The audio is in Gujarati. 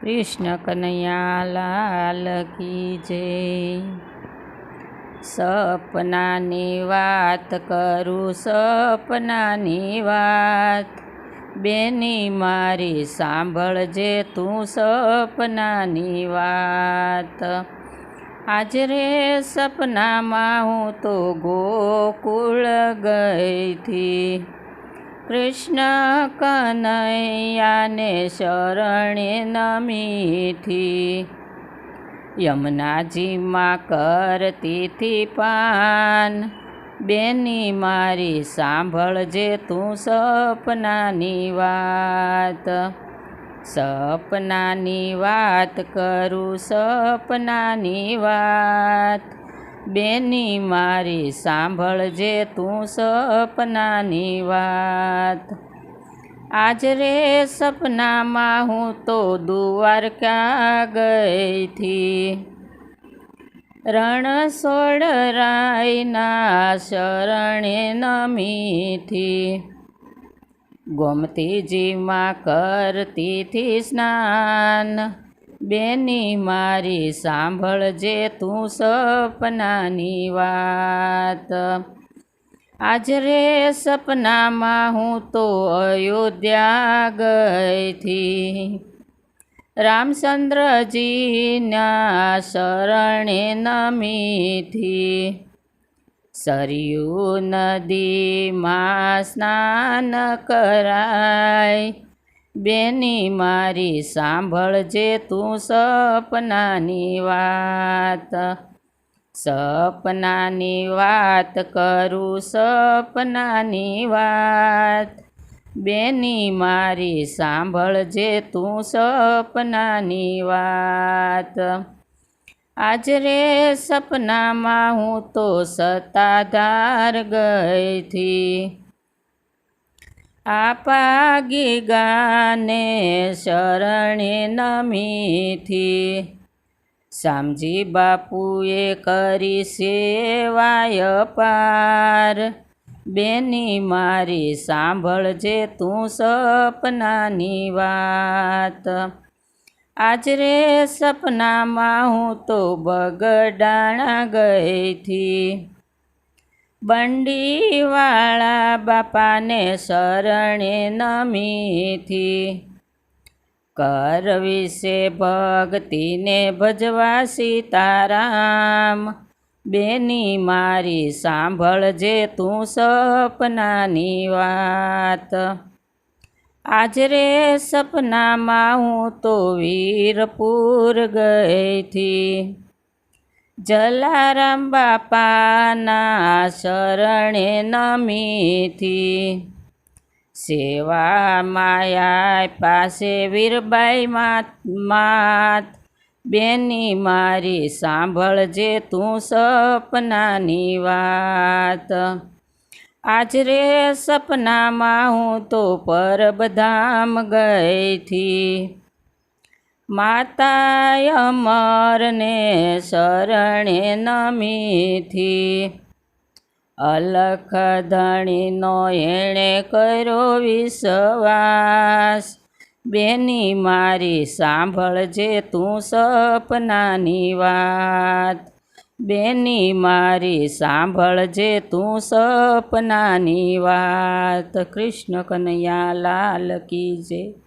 કૃષ્ણ કનૈયા લાલ કી જય. સપનાની વાત કરું, સપનાની વાત. બેની મારી સાંભળજે તું સપનાની વાત. આજ રે સપનામાં હું તો ગોકુળ ગઈ હતી. કૃષ્ણ કનૈયાને શરણે નમીથી યમુનાજીમાં કરતીથી પાન. બેની મારી સાંભળજે તું સપનાની વાત. સપનાની વાત કરું સપનાની વાત. બેની મારી સાંભળજે તું સપનાની વાત. આજ રે સપનામાં હું તો દ્વારકા ગઈ થી? રણછોડ રાયના શરણે નમીથી ગોમતીજીમાં કરતી થી સ્નાન બેની મારી સાંભળજે તું સપનાની વાત. આજ રે સપનામાં હું તો અયોધ્યા ગઈથી રામચંદ્રજીના શરણે નમીથી સરયુ નદીમાં સ્નાન કરાય. બેની મારી સાંભળજે તું સપનાની વાત. સપનાની વાત કરું સપનાની વાત. બેની મારી સાંભળજે તું સપનાની વાત. આજ રે સપનામાં હું તો સત્તાધાર ગઈ થી. આપાગી ગાને શરણે નમીથી. શામજી બાપુએ કરી સેવાય પાર. બેની મારી સાંભળજે તું સપનાની વાત. આજ રે સપનામાં હું તો બગડાણા ગઈ થી બંડીવાળા બાપાને શરણે નમીથી કર વિશે ભક્તિને ભજવા સીતારામ. બેની મારી સાંભળજે તું સપનાની વાત. આજ રે સપનામાં હું તો વીરપુર ગઈ થી જલારામ બાપાના શરણે નમીથી. સેવા માયા પાસે વીરબાઈ માત માત. બેની મારી સાંભળજે તું સપનાની વાત. આજ રે સપનામાં હું તો પરબધામ ગઈ થી માતા અમરને શરણે નમીથી. અલખ ધણીનો એણે કર્યો વિશ્વાસ. બેની મારી સાંભળજે તું સપનાની વાત. બેની મારી સાંભળજે તું સપનાની વાત. કૃષ્ણ કનૈયા લાલ કી જય.